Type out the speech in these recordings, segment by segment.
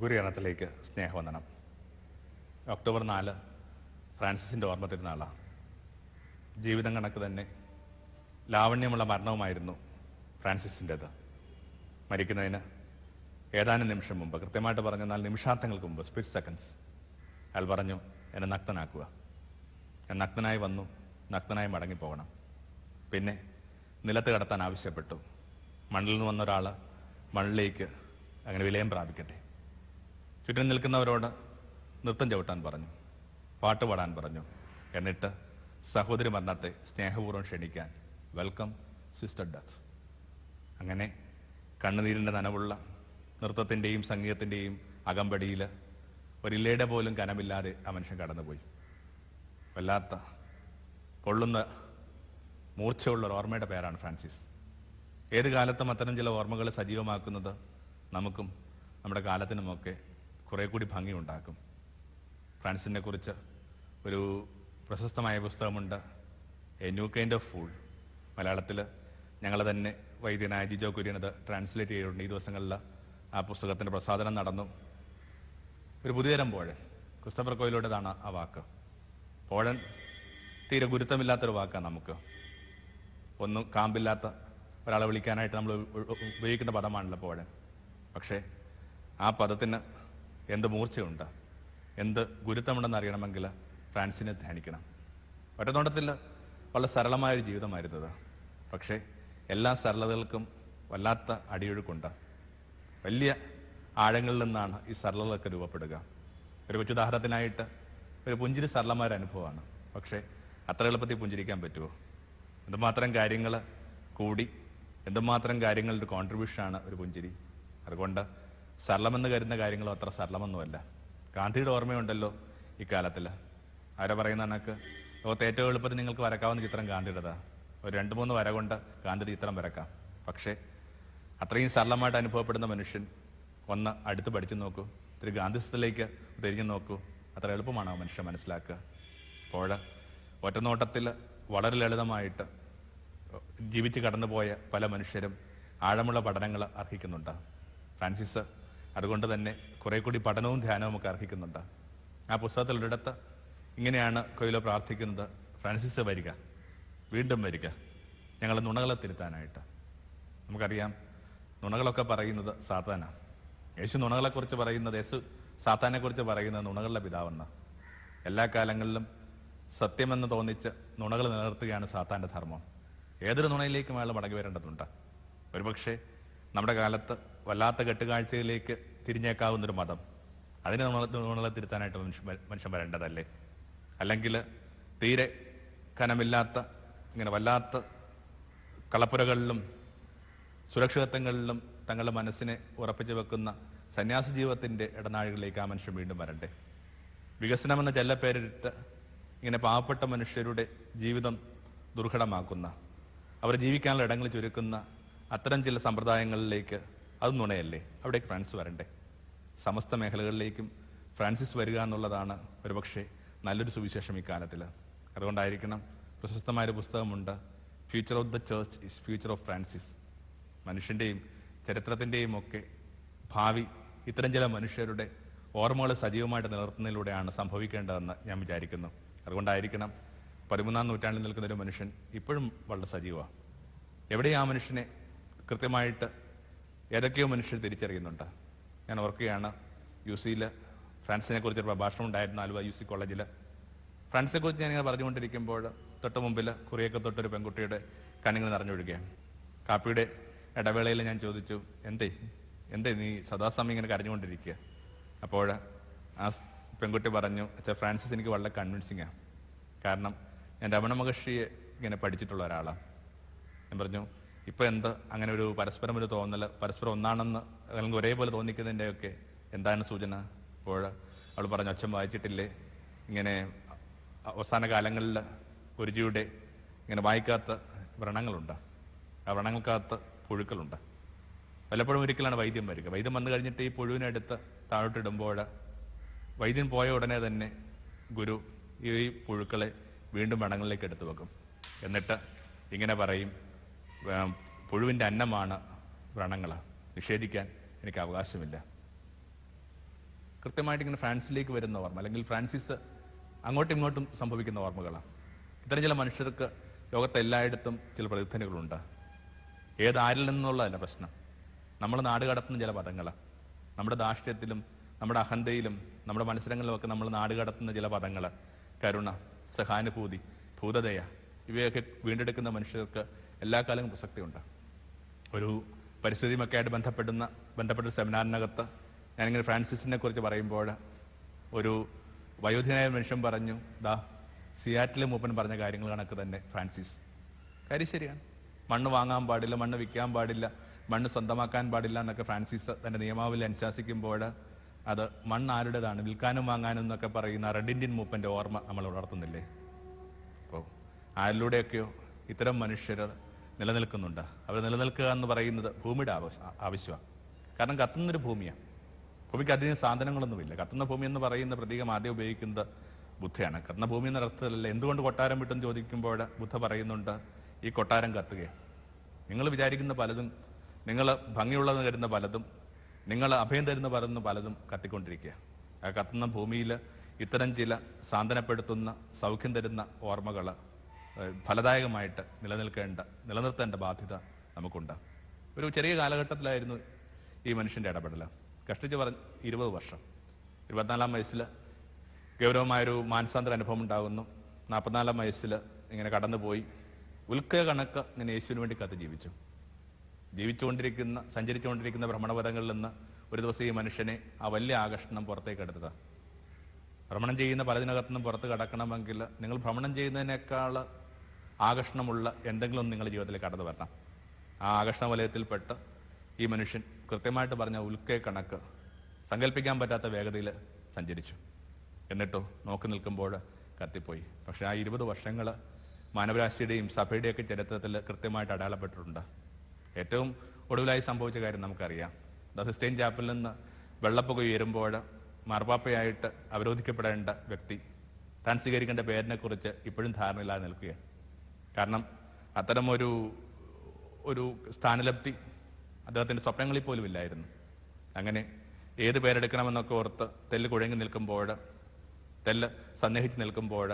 ഗുരുഗണത്തിലേക്ക് സ്നേഹവന്ദനം. ഒക്ടോബർ നാല് ഫ്രാൻസിസിന്റെ ഓർമ്മ തിരുനാളാണ് ജീവിതം കണക്ക് തന്നെ ലാവണ്യമുള്ള മരണവുമായിരുന്നു ഫ്രാൻസിസിന്റേത് മരിക്കുന്നതിന് ഏതാനും നിമിഷം മുമ്പ് കൃത്യമായിട്ട് പറഞ്ഞാൽ നിമിഷാർത്ഥങ്ങൾക്ക് മുമ്പ് സ്പിറ്റ് സെക്കൻഡ്സ് അയാൾ പറഞ്ഞു എന്നെ നഗ്നനാക്കുക. ഞാൻ നഗ്നനായി വന്നു നഗ്നനായി മടങ്ങിപ്പോകണം. പിന്നെ നിലത്ത് കടത്താൻ ആവശ്യപ്പെട്ടു. മണ്ണിൽ നിന്ന് വന്ന ഒരാൾ മണ്ണിലേക്ക് അങ്ങനെ വിലയം പ്രാപിക്കട്ടെ. ചുറ്റും നിൽക്കുന്നവരോട് നൃത്തം ചവിട്ടാൻ പറഞ്ഞു പാട്ട് പാടാൻ പറഞ്ഞു. എന്നിട്ട് സഹോദരി മരണത്തെ സ്നേഹപൂർവം ക്ഷണിക്കാൻ വെൽക്കം സിസ്റ്റർ ഡെത്ത് അങ്ങനെ കണ്ണുനീരിന്റെ നനവുള്ള നൃത്തത്തിന്റെയും സംഗീതത്തിന്റെയും അകമ്പടിയിൽ ഒരില്ലയുടെ പോലും കനമില്ലാതെ ആ മനുഷ്യൻ കടന്നുപോയി. വല്ലാത്ത കൊള്ളുന്ന മൂർച്ചയുള്ള ഒരു ഓർമ്മയുടെ പേരാണ് ഫ്രാൻസിസ്. ഏത് കാലത്തും അത്തരം ചില ഓർമ്മകൾ സജീവമാക്കുന്നത് നമുക്കും നമ്മുടെ കാലത്തിനുമൊക്കെ കുറേ കൂടി ഭംഗിയുണ്ടാക്കും. ഫ്രാൻസിനെ കുറിച്ച് ഒരു പ്രശസ്തമായ പുസ്തകമുണ്ട് a new kind of fool മലയാളത്തിൽ ഞങ്ങൾ തന്നെ വൈദ്യനായ ജിജോ കുര്യനത് ട്രാൻസ്ലേറ്റ് ചെയ്തിട്ടുണ്ട്. ഈ ദിവസങ്ങളിൽ ആ പുസ്തകത്തിന്റെ പ്രസാദനം നടന്നു. ഒരു പുതിയതരം പോഴൻ ക്രിസ്റ്റഫർ കോയിലോടേതാണ് ആ വാക്ക്. പോഴൻ തീരെ ഗുരുത്വമില്ലാത്തൊരു വാക്കാണ് നമുക്ക്. ഒന്നും കാമ്പില്ലാത്ത ഒരാളെ വിളിക്കാനായിട്ട് നമ്മൾ ഉപയോഗിക്കുന്ന പദമാണല്ലോ പോഴൻ. പക്ഷേ ആ പദത്തിന് എന്ത് മൂർച്ചയുണ്ട്? എന്ത് ഗുരുത്വമുണ്ടെന്ന് അറിയണമെങ്കിൽ ഫ്രാൻസിനെ ധ്യാനിക്കണം. ഒറ്റനോട്ടത്തിൽ വളരെ സരളമായൊരു ജീവിതമായിരുന്നത് പക്ഷേ എല്ലാ സരളതകൾക്കും വല്ലാത്ത അടിയൊഴുക്കുണ്ട്. വലിയ ആഴങ്ങളിൽ നിന്നാണ് ഈ സരളതൊക്കെ രൂപപ്പെടുക. ഒരു കൊച്ചുദാഹരണത്തിനായിട്ട് ഒരു പുഞ്ചിരി സരളമായ അനുഭവമാണ്. പക്ഷേ അത്ര എളുപ്പത്തിൽ പുഞ്ചിരിക്കാൻ പറ്റുമോ? എന്തുമാത്രം കാര്യങ്ങൾ കൂടി എന്തുമാത്രം കാര്യങ്ങളുടെ കോൺട്രിബ്യൂഷനാണ് ഒരു പുഞ്ചിരി? അതുകൊണ്ട് സരളമെന്ന് കരുതുന്ന കാര്യങ്ങളും അത്ര സരളമൊന്നുമല്ല ഗാന്ധിയുടെ ഓർമ്മയുണ്ടല്ലോ ഇക്കാലത്തിൽ ആരാ പറയുന്ന കണക്ക് ലോകത്ത് ഏറ്റവും എളുപ്പത്തിൽ നിങ്ങൾക്ക് വരക്കാവുന്ന ചിത്രം ഗാന്ധിയുടേതാ. ഒരു രണ്ട് മൂന്ന് വര കൊണ്ട് ഗാന്ധിയുടെ ചിത്രം വരക്കാം. പക്ഷേ അത്രയും സരളമായിട്ട് അനുഭവപ്പെടുന്ന മനുഷ്യൻ ഒന്ന് അടുത്ത് പഠിച്ചു നോക്കൂ. ഇത്തിരി ഗാന്ധിസ്ഥത്തിലേക്ക് തിരിഞ്ഞു നോക്കൂ. അത്ര എളുപ്പമാണ് ആ മനുഷ്യൻ മനസ്സിലാക്കുക? അപ്പോൾ ഒറ്റനോട്ടത്തിൽ വളരെ ലളിതമായിട്ട് ജീവിച്ച് കടന്നുപോയ പല മനുഷ്യരും ആഴമുള്ള പഠനങ്ങൾ അർഹിക്കുന്നുണ്ട്. ഫ്രാൻസിസ് അതുകൊണ്ട് തന്നെ കുറെ കൂടി പഠനവും ധ്യാനവും ഒക്കെ അർഹിക്കുന്നുണ്ട്. ആ പുസ്തകത്തിൽ ഒരിടത്ത് ഇങ്ങനെയാണ് കൊയിലോ പ്രാർത്ഥിക്കുന്നത്. ഫ്രാൻസിസ് വരിക. വീണ്ടും വരിക. ഞങ്ങൾ നുണകളെ തിരുത്താനായിട്ട്. നമുക്കറിയാം നുണകളൊക്കെ പറയുന്നത് സാത്താനാണ് യേശു നുണകളെക്കുറിച്ച് പറയുന്നത് യേശു സാത്താനെക്കുറിച്ച് പറയുന്നത് നുണകളുടെ പിതാവെന്ന്. എല്ലാ കാലങ്ങളിലും സത്യമെന്ന് തോന്നിച്ച് നുണകൾ നിലനിർത്തുകയാണ് സാത്താന്റെ ധർമ്മം. ഏതൊരു നുണയിലേക്കും അയാൾ മടങ്ങി വരേണ്ടതുണ്ട്. ഒരുപക്ഷെ നമ്മുടെ കാലത്ത് വല്ലാത്ത കെട്ടുകാഴ്ചയിലേക്ക് തിരിഞ്ഞേക്കാവുന്നൊരു മതം. അതിനെ നമ്മൾ നമ്മളെ തിരുത്താനായിട്ട് മനുഷ്യൻ മനുഷ്യൻ വരേണ്ടതല്ലേ? അല്ലെങ്കിൽ തീരെ കനമില്ലാത്ത ഇങ്ങനെ വല്ലാത്ത കളപ്പുരകളിലും സുരക്ഷിതത്വങ്ങളിലും തങ്ങളുടെ മനസ്സിനെ ഉറപ്പിച്ചു വെക്കുന്ന സന്യാസ ജീവിതത്തിന്റെ ഇടനാഴികളിലേക്ക് ആ മനുഷ്യൻ വീണ്ടും വരണ്ടേ വികസനമെന്ന ചെല്ലപ്പേരിട്ട് ഇങ്ങനെ പാവപ്പെട്ട മനുഷ്യരുടെ ജീവിതം ദുർഘടമാക്കുന്ന അവർ ജീവിക്കാനുള്ള ഇടങ്ങൾ ചുരുക്കുന്ന അത്തരം ചില സമ്പ്രദായങ്ങളിലേക്ക് അത് നുണയല്ലേ? അവിടേക്ക് ഫ്രാൻസ് വരണ്ടേ? സമസ്ത മേഖലകളിലേക്കും ഫ്രാൻസിസ് വരിക എന്നുള്ളതാണ് ഒരുപക്ഷെ നല്ലൊരു സുവിശേഷം ഇക്കാലത്തിൽ കാലത്തിൽ. അതുകൊണ്ടായിരിക്കണം പ്രശസ്തമായൊരു പുസ്തകമുണ്ട് future of the church is future of Francis മനുഷ്യന്റെയും ചരിത്രത്തിന്റെയും ഒക്കെ ഭാവി ഇത്തരം ചില മനുഷ്യരുടെ ഓർമ്മകൾ സജീവമായിട്ട് നിലനിർത്തുന്നതിലൂടെയാണ് സംഭവിക്കേണ്ടതെന്ന് ഞാൻ വിചാരിക്കുന്നു. അതുകൊണ്ടായിരിക്കണം പതിമൂന്നാം നൂറ്റാണ്ടിൽ നിൽക്കുന്ന ഒരു മനുഷ്യൻ ഇപ്പോഴും വളരെ സജീവമാണ്. എവിടെ ആ മനുഷ്യനെ കൃത്യമായിട്ട് ഏതൊക്കെയോ മനുഷ്യർ തിരിച്ചറിയുന്നുണ്ട്. ഞാൻ ഓർക്കുകയാണ് യു സിയിൽ ഫ്രാൻസിനെ കുറിച്ച് ഒരു പ്രഭാഷണം ഉണ്ടായിരുന്നു ആലുവ യു സി കോളേജിൽ ഫ്രാൻസിനെ കുറിച്ച് ഞാനിങ്ങനെ പറഞ്ഞുകൊണ്ടിരിക്കുമ്പോൾ തൊട്ട് മുമ്പിൽ കുറിയൊക്കെ തൊട്ടൊരു പെൺകുട്ടിയുടെ കണ്ണുങ്ങൾ നിറഞ്ഞൊഴുകയാണ്. കാപ്പിയുടെ ഇടവേളയിൽ ഞാൻ ചോദിച്ചു എന്തേ എന്തേ നീ സദാസമയം ഇങ്ങനെ കരഞ്ഞുകൊണ്ടിരിക്കുക? അപ്പോൾ ആ പെൺകുട്ടി പറഞ്ഞു അച്ഛാ ഫ്രാൻസിസ് എനിക്ക് വളരെ കൺവിൻസിങ്ങാണ് കാരണം ഞാൻ രമണ മഹർഷിയെ ഇങ്ങനെ പഠിച്ചിട്ടുള്ള ഒരാളാണ് ഞാൻ പറഞ്ഞു ഇപ്പൊ എന്ത് അങ്ങനെ ഒരു പരസ്പരം ഒരു തോന്നൽ പരസ്പരം ഒന്നാണെന്ന് അല്ലെങ്കിൽ ഒരേപോലെ തോന്നിക്കുന്നതിന്റെയൊക്കെ എന്താണ് സൂചന? അപ്പോൾ അവൾ പറഞ്ഞു അച്ഛൻ വായിച്ചിട്ടില്ലേ? ഇങ്ങനെ അവസാന കാലങ്ങളിൽ ഗുരുജിയുടെ ഇങ്ങനെ വായിക്കാത്ത വ്രണങ്ങളുണ്ട്. ആ വ്രണങ്ങൾക്കകത്ത് പുഴുക്കളുണ്ട്. പലപ്പോഴും ഒരിക്കലാണ് വൈദ്യം വരിക. വൈദ്യം വന്നു കഴിഞ്ഞിട്ട് ഈ പുഴുവിനെടുത്ത് താഴോട്ടിടുമ്പോൾ വൈദ്യൻ പോയ ഉടനെ തന്നെ ഗുരു ഈ പുഴുക്കളെ വീണ്ടും വ്രണങ്ങളിലേക്ക് എടുത്തു വെക്കും. എന്നിട്ട് ഇങ്ങനെ പറയും "ഏം, പുഴുവിന്റെ അന്നമാണ് വ്രണങ്ങൾ നിഷേധിക്കാൻ എനിക്ക് അവകാശമില്ല. കൃത്യമായിട്ട് ഇങ്ങനെ ഫ്രാൻസിലേക്ക് വരുന്ന ഓർമ്മ അല്ലെങ്കിൽ ഫ്രാൻസിസ് അങ്ങോട്ടും ഇങ്ങോട്ടും സംഭവിക്കുന്ന ഓർമ്മകളാണ് ഇത്തരം ചില മനുഷ്യർക്ക് ലോകത്തെ എല്ലായിടത്തും ചില പ്രതിധ്വനികളുണ്ട്. ഏതാരിൽ നിന്നുള്ളതല്ല പ്രശ്നം. നമ്മൾ നാട് കടത്തുന്ന ചില പദങ്ങളാണ് നമ്മുടെ ധാർഷ്ട്യത്തിലും നമ്മുടെ അഹന്തയിലും നമ്മുടെ മത്സരങ്ങളിലുമൊക്കെ നമ്മൾ നാട് കടത്തുന്ന ചില പദങ്ങൾ കരുണ സഹാനുഭൂതി ഭൂതതയ ഇവയൊക്കെ വീണ്ടെടുക്കുന്ന മനുഷ്യർക്ക് എല്ലാ കാലവും പ്രസക്തിയുണ്ട്. ഒരു പരിസ്ഥിതിയുമൊക്കെ ആയിട്ട് ബന്ധപ്പെടുന്ന ബന്ധപ്പെട്ട സെമിനാറിനകത്ത് ഞാനിങ്ങനെ ഫ്രാൻസിസിനെ കുറിച്ച് പറയുമ്പോൾ ഒരു വയോധിനായ മനുഷ്യൻ പറഞ്ഞു ദാ സിയാറ്റിലെ മൂപ്പൻ പറഞ്ഞ കാര്യങ്ങൾ കണക്ക് തന്നെ ഫ്രാൻസിസ്. കാര്യം ശരിയാണ്. മണ്ണ് വാങ്ങാൻ പാടില്ല മണ്ണ് വിൽക്കാൻ പാടില്ല മണ്ണ് സ്വന്തമാക്കാൻ പാടില്ല എന്നൊക്കെ ഫ്രാൻസിസ് തന്റെ നിയമാവലി അനുശാസിക്കുമ്പോൾ അത് മണ്ണ് ആരുടേതാണ് വിൽക്കാനും വാങ്ങാനും എന്നൊക്കെ പറയുന്ന റെഡ് ഇന്ത്യൻ മൂപ്പന്റെ ഓർമ്മ നമ്മൾ ഉണർത്തുന്നില്ലേ? അപ്പോൾ ആരിലൂടെയൊക്കെയോ ഇത്തരം മനുഷ്യർ നിലനിൽക്കുന്നുണ്ട്. അവർ നിലനിൽക്കുക എന്ന് പറയുന്നത് ഭൂമിയുടെ ആവശ്യ ആവശ്യമാണ് കാരണം കത്തുന്നൊരു ഭൂമിയാണ് ഭൂമിക്ക് അധികം സാധനങ്ങളൊന്നുമില്ല. കത്തുന്ന ഭൂമി എന്ന് പറയുന്ന പ്രതീകം ആദ്യം ഉപയോഗിക്കുന്നത് ബുദ്ധയാണ്. കത്തുന്ന ഭൂമി എന്ന അർത്ഥത്തിലല്ല എന്തുകൊണ്ട് കൊട്ടാരം വിട്ടെന്ന് ചോദിക്കുമ്പോൾ ബുദ്ധ പറയുന്നുണ്ട് ഈ കൊട്ടാരം കത്തുകയാണ് നിങ്ങൾ വിചാരിക്കുന്ന പലതും നിങ്ങൾ ഭംഗിയുള്ളതെന്ന് കരുതുന്ന പലതും നിങ്ങൾ അഭയം തരുന്ന പലതും പലതും കത്തിക്കൊണ്ടിരിക്കുക ആ കത്തുന്ന ഭൂമിയിൽ ഇത്തരം ചില സാന്ത്വനപ്പെടുത്തുന്ന സൗഖ്യം തരുന്ന ഓർമ്മകൾ ഫലദായകമായിട്ട് നിലനിൽക്കേണ്ട നിലനിർത്തേണ്ട ബാധ്യത നമുക്കുണ്ട്. ഒരു ചെറിയ കാലഘട്ടത്തിലായിരുന്നു ഈ മനുഷ്യന്റെ ഇടപെടൽ. കഷ്ടിച്ച് പറഞ്ഞ ഇരുപത് വർഷം. ഇരുപത്തിനാലാം വയസ്സിൽ ഗൗരവമായൊരു മാനസാന്തര അനുഭവം ഉണ്ടാകുന്നു. നാൽപ്പത്തിനാലാം വയസ്സിൽ ഇങ്ങനെ കടന്നുപോയി. ഉൽക്ക കണക്ക് ഇങ്ങനെ യേശുവിന് വേണ്ടി കത്ത് ജീവിച്ചു. ജീവിച്ചുകൊണ്ടിരിക്കുന്ന സഞ്ചരിച്ചുകൊണ്ടിരിക്കുന്ന ഭ്രമണപഥങ്ങളിൽ നിന്ന് ഒരു ദിവസം ഈ മനുഷ്യനെ ആ വലിയ ആകർഷണം പുറത്തേക്ക് എടുത്തതാണ് ഭ്രമണം ചെയ്യുന്ന പലതിനകത്തുനിന്നും പുറത്ത് കടക്കണമെങ്കിൽ നിങ്ങൾ ഭ്രമണം ചെയ്യുന്നതിനേക്കാൾ ആകർഷണമുള്ള എന്തെങ്കിലും നിങ്ങളുടെ ജീവിതത്തിൽ കടന്നു വരണം. ആ ആകർഷണ വലയത്തിൽപ്പെട്ട് ഈ മനുഷ്യൻ കൃത്യമായിട്ട് പറഞ്ഞ ഉൽക്കയെ കണക്ക് സങ്കല്പിക്കാൻ പറ്റാത്ത വേഗതയിൽ സഞ്ചരിച്ചു. എന്നിട്ടോ നോക്കി നിൽക്കുമ്പോൾ കത്തിപ്പോയി. പക്ഷേ ആ ഇരുപത് വർഷങ്ങൾ മാനവരാശിയുടെയും സഭയുടെയൊക്കെ ചരിത്രത്തിൽ കൃത്യമായിട്ട് അടയാളപ്പെട്ടിട്ടുണ്ട്. ഏറ്റവും ഒടുവിലായി സംഭവിച്ച കാര്യം നമുക്കറിയാം. ദ സിസ്റ്റൈൻ ചാപ്പിൽ നിന്ന് വെള്ളപ്പൊക്കെ ഉയരുമ്പോൾ മാർപ്പാപ്പയായിട്ട് അവരോധിക്കപ്പെടേണ്ട വ്യക്തി താൻ സ്വീകരിക്കേണ്ട പേരിനെക്കുറിച്ച് ഇപ്പോഴും ധാരണയില്ലാതെ നിൽക്കുകയാണ്. കാരണം അത്തരം ഒരു ഒരു സ്ഥാനലബ്ധി അദ്ദേഹത്തിന്റെ സ്വപ്നങ്ങളിൽ പോലും ഇല്ലായിരുന്നു. അങ്ങനെ ഏത് പേരെടുക്കണമെന്നൊക്കെ ഓർത്ത് തെല്ല് കുഴങ്ങി നിൽക്കുമ്പോൾ തെല്ല് സന്നിഹിച്ച് നിൽക്കുമ്പോൾ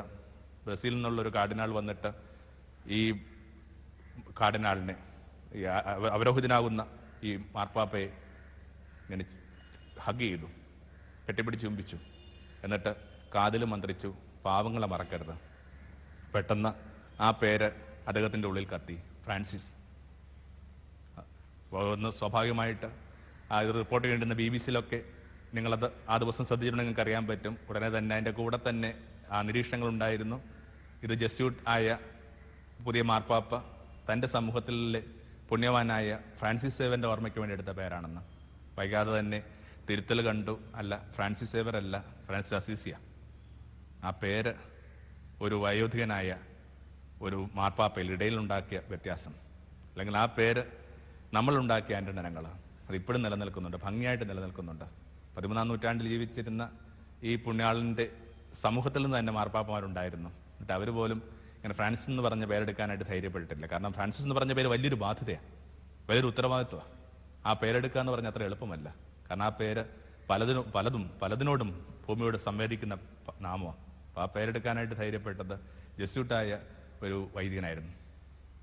ബ്രസീലിൽ നിന്നുള്ളൊരു കാർഡിനാൾ വന്നിട്ട് ഈ കാർഡിനാളിനെ ഈ അവരോഹിതനാകുന്ന ഈ മാർപ്പാപ്പയെ ഇങ്ങനെ ഹഗ് ചെയ്തു കെട്ടിപ്പിടിച്ച് ചുംബിച്ചു. എന്നിട്ട് കാതിൽ മന്ത്രിച്ചു പാവങ്ങളെ മറക്കരുത്. പെട്ടെന്ന് ആ പേര് അദ്ദേഹത്തിന്റെ ഉള്ളിൽ കത്തി. ഫ്രാൻസിസ്. ഒന്ന് സ്വാഭാവികമായിട്ട് ആ ഇത് റിപ്പോർട്ട് ചെയ്യേണ്ടുന്ന ബി ബി സിയിലൊക്കെ നിങ്ങളത് ആ ദിവസം ശ്രദ്ധിച്ചിട്ടുണ്ടെങ്കിൽ നിങ്ങൾക്ക് അറിയാൻ പറ്റും. ഉടനെ തന്നെ അതിന്റെ കൂടെ തന്നെ ആ നിരീക്ഷണങ്ങൾ ഉണ്ടായിരുന്നു ഇത് ജസ്യൂട്ട് ആയ പുതിയ മാർപ്പാപ്പ തന്റെ സമൂഹത്തിലെ പുണ്യവാനായ ഫ്രാൻസിസ് സേവന്റെ ഓർമ്മയ്ക്ക് വേണ്ടി എടുത്ത പേരാണെന്ന്. വൈകാതെ തന്നെ തിരുത്തൽ കണ്ടു. അല്ല ഫ്രാൻസിസ് സേവർ അല്ല ഫ്രാൻസിസ് അസീസിയ. ആ പേര് ഒരു വയോധികനായ ഒരു മാർപ്പാപ്പയിൽ ഇടയിലുണ്ടാക്കിയ വ്യത്യാസം. അല്ലെങ്കിൽ ആ പേര് നമ്മളുണ്ടാക്കിയ അനുരണനങ്ങൾ അത് ഇപ്പോഴും നിലനിൽക്കുന്നുണ്ട് ഭംഗിയായിട്ട് നിലനിൽക്കുന്നുണ്ട്. പതിമൂന്നാം നൂറ്റാണ്ടിൽ ജീവിച്ചിരുന്ന ഈ പുണ്യാളിന്റെ സമൂഹത്തിൽ നിന്ന് തന്നെ മാർപ്പാപ്പമാരുണ്ടായിരുന്നു. എന്നിട്ട് അവർ പോലും ഇങ്ങനെ ഫ്രാൻസിസ് എന്ന് പറഞ്ഞ പേരെടുക്കാനായിട്ട് ധൈര്യപ്പെട്ടിട്ടില്ല. കാരണം ഫ്രാൻസിസ് എന്ന് പറഞ്ഞ പേര് വലിയൊരു ബാധ്യതയാണ്. വലിയൊരു ഉത്തരവാദിത്വമാണ്. ആ പേരെടുക്കുക എന്ന് പറഞ്ഞാൽ അത്ര എളുപ്പമല്ല. കാരണം ആ പേര് പലതിനും പലതും പലതിനോടും ഭൂമിയോട് സംവേദിക്കുന്ന നാമമാണ്. അപ്പോൾ ആ പേരെടുക്കാനായിട്ട് ധൈര്യപ്പെട്ടത് ജസ്യൂട്ടായ ഒരു വൈദികനായിരുന്നു.